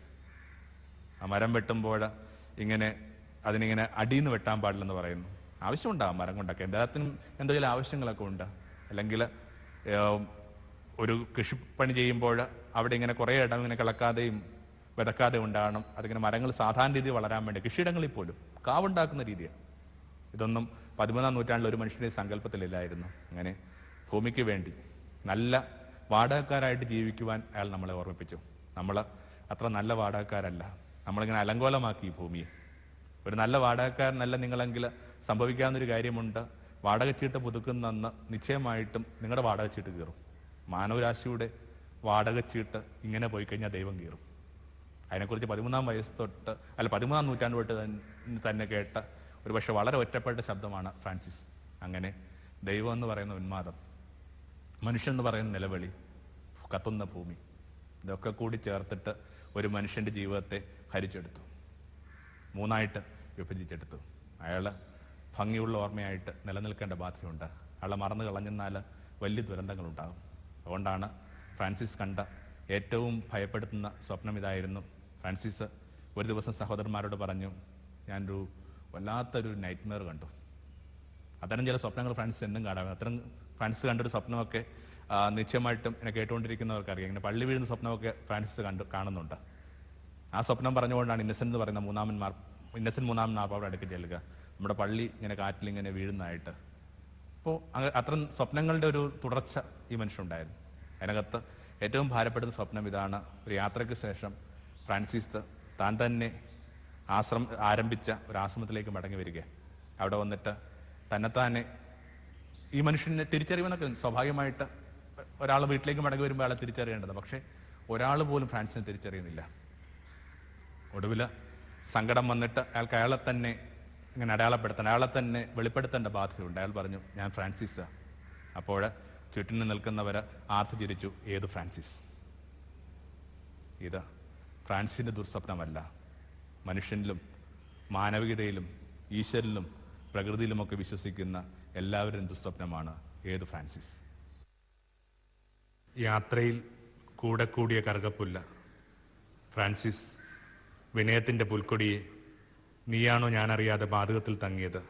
ആ മരം വെട്ടുമ്പോൾ ഇങ്ങനെ അതിനിങ്ങനെ അടിയിൽ നിന്ന് വെട്ടാൻ പാടില്ലെന്ന് പറയുന്നു. ആവശ്യമുണ്ടാകും മരം കൊണ്ടൊക്കെ. എല്ലാത്തിനും എന്തെങ്കിലും ആവശ്യങ്ങളൊക്കെ ഉണ്ട്. അല്ലെങ്കിൽ ഒരു കൃഷിപ്പണി ചെയ്യുമ്പോൾ അവിടെ ഇങ്ങനെ കുറേ ഇടം ഇങ്ങനെ കിളക്കാതെയും വിതക്കാതെ ഉണ്ടാകണം. അതിങ്ങനെ മരങ്ങൾ സാധാരണ രീതിയിൽ വളരാൻ വേണ്ടി കൃഷിയിടങ്ങളിൽ പോലും കാവുണ്ടാക്കുന്ന രീതിയാണ്. ഇതൊന്നും പതിമൂന്നാം നൂറ്റാണ്ടിൽ ഒരു മനുഷ്യന്റെ സങ്കല്പത്തിലില്ലായിരുന്നു. അങ്ങനെ ഭൂമിക്ക് വേണ്ടി നല്ല വാടകക്കാരായിട്ട് ജീവിക്കുവാൻ അയാൾ നമ്മളെ ഓർമ്മിപ്പിച്ചു. നമ്മൾ അത്ര നല്ല വാടകക്കാരല്ല. നമ്മളിങ്ങനെ അലങ്കോലമാക്കി ഭൂമിയെ. ഒരു നല്ല വാടകക്കാരനല്ല നിങ്ങളെങ്കിൽ സംഭവിക്കാവുന്നൊരു കാര്യമുണ്ട്. വാടകച്ചീട്ട് പുതുക്കുന്നന്ന് നിശ്ചയമായിട്ടും നിങ്ങളുടെ വാടകച്ചീട്ട് കീറും. മാനവരാശിയുടെ വാടകച്ചീട്ട് ഇങ്ങനെ പോയി കഴിഞ്ഞാൽ ദൈവം കീറും. അതിനെക്കുറിച്ച് പതിമൂന്നാം വയസ്സ് തൊട്ട് അല്ല പതിമൂന്നാം നൂറ്റാണ്ട് തൊട്ട് തന്നെ കേട്ട ഒരു പക്ഷെ വളരെ ഒറ്റപ്പെട്ട ശബ്ദമാണ് ഫ്രാൻസിസ്. അങ്ങനെ ദൈവം എന്ന് പറയുന്ന ഉന്മാദം മനുഷ്യൻ എന്ന് പറയുന്ന നിലവിളി കത്തുന്ന ഭൂമി ഇതൊക്കെ കൂടി ചേർത്തിട്ട് ഒരു മനുഷ്യന്റെ ജീവിതത്തെ ഹരിച്ചെടുത്തു. മൂന്നായിട്ട് വിഭജിച്ചെടുത്തു. അയാൾ ഭംഗിയുള്ള ഓർമ്മയായിട്ട് നിലനിൽക്കേണ്ട ബാധ്യതയുണ്ട്. അയാളെ മറന്നു കളഞ്ഞെന്നാൽ വലിയ ദുരന്തങ്ങളുണ്ടാകും. അതുകൊണ്ടാണ് ഫ്രാൻസിസ് കണ്ട ഏറ്റവും ഭയപ്പെടുത്തുന്ന സ്വപ്നം ഇതായിരുന്നു. ഫ്രാൻസിസ് ഒരു ദിവസം സഹോദരന്മാരോട് പറഞ്ഞു ഞാനൊരു വല്ലാത്തൊരു നൈറ്റ്മെയർ കണ്ടു. അത്തരം ചില സ്വപ്നങ്ങൾ ഫ്രാൻസിസ് എന്നും കാണാം. അത്തരം ഫ്രാൻസിസ് കണ്ടൊരു സ്വപ്നമൊക്കെ നിശ്ചയമായിട്ടും എന്നെ കേട്ടുകൊണ്ടിരിക്കുന്നവർക്കറിയാം. ഇങ്ങനെ പള്ളി വീഴുന്ന സ്വപ്നമൊക്കെ ഫ്രാൻസിസ് കണ്ടു കാണുന്നുണ്ട്. ആ സ്വപ്നം പറഞ്ഞുകൊണ്ടാണ് ഇന്നസെന്റ് എന്ന് പറയുന്ന മൂന്നാമൻ മാർ ഇന്നസെന്റ് മൂന്നാം മാർപ്പാവിടെ അടുക്കി ചെല്ലുക നമ്മുടെ പള്ളി ഇങ്ങനെ കാറ്റിൽ ഇങ്ങനെ വീഴുന്നതായിട്ട്. അപ്പോൾ അത്തരം സ്വപ്നങ്ങളുടെ ഒരു തുടർച്ച ഈ മനുഷ്യനുണ്ടായിരുന്നു. അതിനകത്ത് ഏറ്റവും ഭാരപ്പെടുന്ന സ്വപ്നം ഇതാണ് ഒരു യാത്രയ്ക്ക് ശേഷം ഫ്രാൻസിസ് താൻ തന്നെ ആശ്രമം ആരംഭിച്ച ഒരു ആശ്രമത്തിലേക്ക് മടങ്ങി വരിക. അവിടെ വന്നിട്ട് തന്നെത്താനെ ഈ മനുഷ്യനെ തിരിച്ചറിയുമെന്നൊക്കെ സ്വാഭാവികമായിട്ട് ഒരാൾ വീട്ടിലേക്ക് മടങ്ങി വരുമ്പോൾ അയാളെ തിരിച്ചറിയേണ്ടത് പക്ഷേ ഒരാൾ പോലും ഫ്രാൻസിനെ തിരിച്ചറിയുന്നില്ല. ഒടുവിൽ സങ്കടം വന്നിട്ട് അയാൾക്ക് അയാളെ തന്നെ ഇങ്ങനെ അടയാളപ്പെടുത്തണം അയാളെ തന്നെ വെളിപ്പെടുത്തേണ്ട ബാധ്യതയുണ്ട്. അയാൾ പറഞ്ഞു ഞാൻ ഫ്രാൻസിസ് അപ്പോൾ ചുറ്റിന് നിൽക്കുന്നവർ ആർത്തു ചിരിച്ചു ഏത് ഫ്രാൻസിസ്? ഇത് ഫ്രാൻസിന്റെ ദുർസ്വപ്നമല്ല. മനുഷ്യനിലും മാനവികതയിലും ഈശ്വരനിലും പ്രകൃതിയിലുമൊക്കെ വിശ്വസിക്കുന്ന എല്ലാവരും ദുസ്വപ്നമാണ് ഏത് ഫ്രാൻസിസ്? യാത്രയിൽ കൂടെ കൂടിയ കറുകപ്പുല്ല. ഫ്രാൻസിസ് വിനയത്തിന്റെ പുൽക്കൊടിയെ നീയാണോ ഞാനറിയാതെ പാതകത്തിൽ തങ്ങിയത്?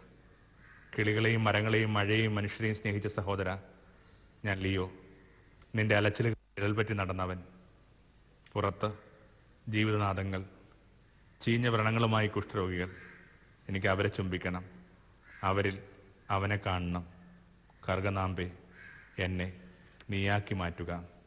കിളികളെയും മരങ്ങളെയും മഴയെയും മനുഷ്യരെയും സ്നേഹിച്ച സഹോദര ഞാൻ ലിയോ. നിന്റെ നിഴൽ പറ്റി നടന്നവൻ. പുറത്ത് ജീവിതനാദങ്ങൾ ചീഞ്ഞ വ്രണങ്ങളുമായി കുഷ്ഠരോഗികൾ. എനിക്ക് അവരെ ചുംബിക്കണം. അവരിൽ അവനെ കാണണം. കർഗനാമ്പെ എന്നെ നീയാക്കി മാറ്റുക.